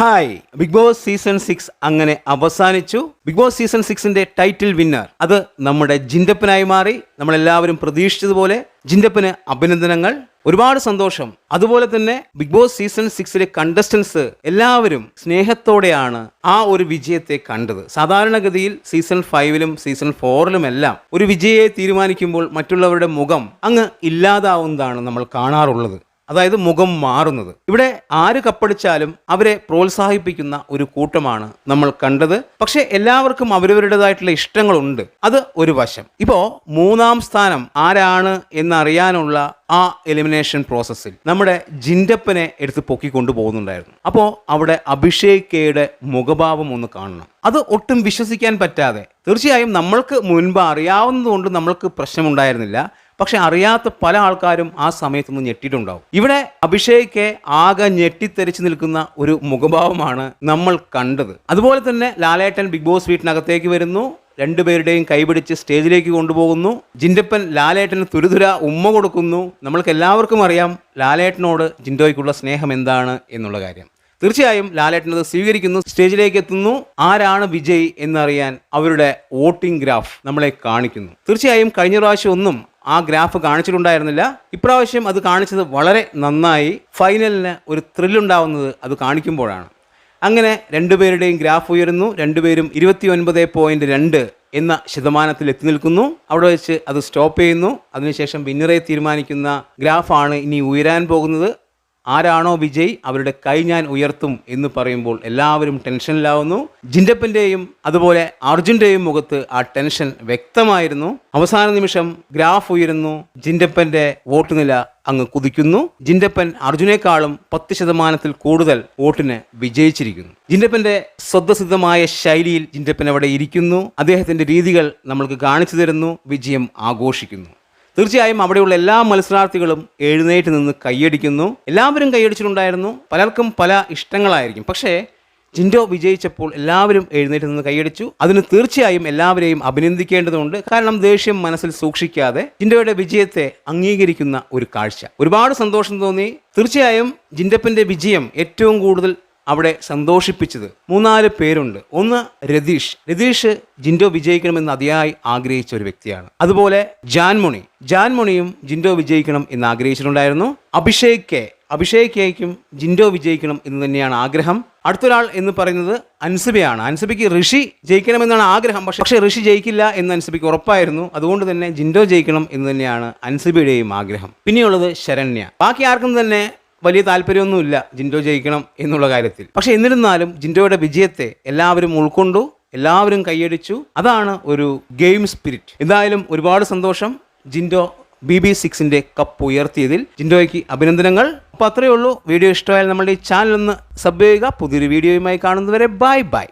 Hi big boss season six അങ്ങനെ അവസാനിച്ചു. Big boss season സിക്സിന്റെ ടൈറ്റിൽ വിന്നർ അത് നമ്മുടെ ജിൻഡപ്പനായി മാറി. നമ്മളെല്ലാവരും പ്രതീക്ഷിച്ചതുപോലെ ജിൻഡപ്പന് അഭിനന്ദനങ്ങൾ ഒരുപാട് സന്തോഷം. അതുപോലെ തന്നെ ബിഗ് ബോസ് സീസൺ സിക്സിലെ കണ്ടസ്റ്റൻസ് എല്ലാവരും സ്നേഹത്തോടെയാണ് ആ ഒരു വിജയത്തെ കണ്ടത്. സാധാരണഗതിയിൽ സീസൺ ഫൈവിലും സീസൺ ഫോറിലും എല്ലാം ഒരു വിജയെ തീരുമാനിക്കുമ്പോൾ മറ്റുള്ളവരുടെ മുഖം അങ്ങ് ഇല്ലാതാവുന്നതാണ് നമ്മൾ കാണാറുള്ളത്. അതായത് മുഖം മാറുന്നത്. ഇവിടെ ആര് കപ്പടിച്ചാലും അവരെ പ്രോത്സാഹിപ്പിക്കുന്ന ഒരു കൂട്ടമാണ് നമ്മൾ കണ്ടത്. പക്ഷെ എല്ലാവർക്കും അവരവരുടേതായിട്ടുള്ള ഇഷ്ടങ്ങളുണ്ട്. അത് ഒരു വശം. ഇപ്പോ മൂന്നാം സ്ഥാനം ആരാണ് എന്നറിയാനുള്ള ആ എലിമിനേഷൻ പ്രോസസ്സിൽ നമ്മുടെ ജിൻഡപ്പനെ എടുത്ത് പൊക്കിക്കൊണ്ടു പോകുന്നുണ്ടായിരുന്നു. അപ്പോൾ അവിടെ അഭിഷേക് കെയുടെ മുഖഭാവം ഒന്ന് കാണണം. അത് ഒട്ടും വിശ്വസിക്കാൻ പറ്റാതെ. തീർച്ചയായും നമ്മൾക്ക് മുൻപ് അറിയാവുന്നതുകൊണ്ട് നമ്മൾക്ക് പ്രശ്നമുണ്ടായിരുന്നില്ല. പക്ഷെ അറിയാത്ത പല ആൾക്കാരും ആ സമയത്തൊന്ന് ഞെട്ടിയിട്ടുണ്ടാവും. ഇവിടെ അഭിഷേക് ആകെ ഞെട്ടിത്തെരിച്ചു നിൽക്കുന്ന ഒരു മുഖഭാവമാണ് നമ്മൾ കണ്ടത്. അതുപോലെ തന്നെ ലാലേട്ടൻ ബിഗ് ബോസ് വീട്ടിനകത്തേക്ക് വരുന്നു. രണ്ടുപേരുടെയും കൈപിടിച്ച് സ്റ്റേജിലേക്ക് കൊണ്ടുപോകുന്നു. ജിൻഡപ്പൻ ലാലേട്ടന് തുരുതുര ഉമ്മ കൊടുക്കുന്നു. നമ്മൾക്ക് എല്ലാവർക്കും അറിയാം ലാലേട്ടനോട് ജിൻഡോയ്ക്കുള്ള സ്നേഹം എന്താണ് എന്നുള്ള കാര്യം. തീർച്ചയായും ലാലേട്ടൻ അത് സ്വീകരിക്കുന്നു സ്റ്റേജിലേക്ക് എത്തുന്നു. ആരാണ് വിജയ് എന്നറിയാൻ അവരുടെ വോട്ടിംഗ് ഗ്രാഫ് നമ്മളെ കാണിക്കുന്നു. തീർച്ചയായും കഴിഞ്ഞ പ്രാവശ്യം ഒന്നും ആ ഗ്രാഫ് കാണിച്ചിട്ടുണ്ടായിരുന്നില്ല. ഇപ്രാവശ്യം അത് കാണിച്ചത് വളരെ നന്നായി. ഫൈനലിന് ഒരു ത്രില്ലുണ്ടാവുന്നത് അത് കാണിക്കുമ്പോഴാണ്. അങ്ങനെ രണ്ടുപേരുടെയും ഗ്രാഫ് ഉയരുന്നു. രണ്ടുപേരും ഇരുപത്തി ഒൻപത് പോയിന്റ് രണ്ട് എന്ന ശതമാനത്തിൽ എത്തി നിൽക്കുന്നു. അവിടെ വെച്ച് അത് സ്റ്റോപ്പ് ചെയ്യുന്നു. അതിനുശേഷം വിന്നറെ തീരുമാനിക്കുന്ന ഗ്രാഫാണ് ഇനി ഉയരാൻ പോകുന്നത്. ആരാണോ വിജയ് അവരുടെ കൈ ഞാൻ ഉയർത്തും എന്ന് പറയുമ്പോൾ എല്ലാവരും ടെൻഷനിലാവുന്നു. ജിൻഡപ്പന്റെയും അതുപോലെ അർജുന്റെയും മുഖത്ത് ആ ടെൻഷൻ വ്യക്തമായിരുന്നു. അവസാന നിമിഷം ഗ്രാഫ് ഉയരുന്നു. ജിൻഡപ്പന്റെ വോട്ട് നില അങ്ങ് കുതിക്കുന്നു. ജിൻഡപ്പൻ അർജുനേക്കാളും പത്ത് ശതമാനത്തിൽ കൂടുതൽ വോട്ടിന് വിജയിച്ചിരിക്കുന്നു. ജിൻഡപ്പന്റെ സ്വതസിദ്ധമായ ശൈലിയിൽ ജിൻഡപ്പൻ അവിടെ ഇരിക്കുന്നു. അദ്ദേഹത്തിന്റെ രീതികൾ നമ്മൾക്ക് കാണിച്ചു തരുന്നു. വിജയം ആഘോഷിക്കുന്നു. തീർച്ചയായും അവിടെയുള്ള എല്ലാ മത്സരാർത്ഥികളും എഴുന്നേറ്റ് നിന്ന് കൈയടിക്കുന്നു. എല്ലാവരും കൈയടിച്ചിട്ടുണ്ടായിരുന്നു. പലർക്കും പല ഇഷ്ടങ്ങളായിരിക്കും. പക്ഷേ ജിൻഡോ വിജയിച്ചപ്പോൾ എല്ലാവരും എഴുന്നേറ്റ് നിന്ന് കൈയടിച്ചു. അതിന് തീർച്ചയായും എല്ലാവരെയും അഭിനന്ദിക്കേണ്ടതുണ്ട്. കാരണം ദേഷ്യം മനസ്സിൽ സൂക്ഷിക്കാതെ ജിൻഡോയുടെ വിജയത്തെ അംഗീകരിക്കുന്ന ഒരു കാഴ്ച. ഒരുപാട് സന്തോഷം തോന്നി. തീർച്ചയായും ജിൻഡപ്പിന്റെ വിജയം ഏറ്റവും കൂടുതൽ അവിടെ സന്തോഷിപ്പിച്ചത് മൂന്നാൽ പേരുണ്ട്. ഒന്ന് രതീഷ്. രതീഷ് ജിൻഡോ വിജയിക്കണമെന്ന് അതിയായി ആഗ്രഹിച്ച ഒരു വ്യക്തിയാണ്. അതുപോലെ ജാൻമുണി. ജാൻമുണിയും ജിൻഡോ വിജയിക്കണം എന്ന് ആഗ്രഹിച്ചിട്ടുണ്ടായിരുന്നു. അഭിഷേക് കെ. അഭിഷേക് കെയ്ക്കും ജിൻഡോ വിജയിക്കണം എന്ന് തന്നെയാണ് ആഗ്രഹം. അടുത്തൊരാൾ എന്ന് പറയുന്നത് അൻസിബയാണ്. അൻസിബയ്ക്ക് ഋഷി ജയിക്കണമെന്നാണ് ആഗ്രഹം. പക്ഷെ പക്ഷേ ഋഷി ജയിക്കില്ല എന്ന് അൻസിബയ്ക്ക് ഉറപ്പായിരുന്നു. അതുകൊണ്ട് തന്നെ ജിൻഡോ ജയിക്കണം എന്ന് തന്നെയാണ് അൻസിബയുടെയും ആഗ്രഹം. പിന്നെയുള്ളത് ശരണ്യ. ബാക്കി ആർക്കും തന്നെ വലിയ താല്പര്യമൊന്നുമില്ല ജിൻഡോ ജയിക്കണം എന്നുള്ള കാര്യത്തിൽ. പക്ഷെ എന്നിരുന്നാലും ജിൻഡോയുടെ വിജയത്തെ എല്ലാവരും ഉൾക്കൊണ്ടു എല്ലാവരും കൈയടിച്ചു. അതാണ് ഒരു ഗെയിം സ്പിരിറ്റ്. എന്തായാലും ഒരുപാട് സന്തോഷം ജിൻഡോ ബി ബി സിക്സിന്റെ കപ്പ് ഉയർത്തിയതിൽ. ജിൻഡോയ്ക്ക് അഭിനന്ദനങ്ങൾ. അപ്പോൾ അത്രയേ ഉള്ളൂ. വീഡിയോ ഇഷ്ടമായാൽ നമ്മുടെ ഈ ചാനൽ ഒന്ന് സബ് ചെയ്യുക. പുതിയൊരു വീഡിയോയുമായി കാണുന്നവരെ ബൈ ബൈ.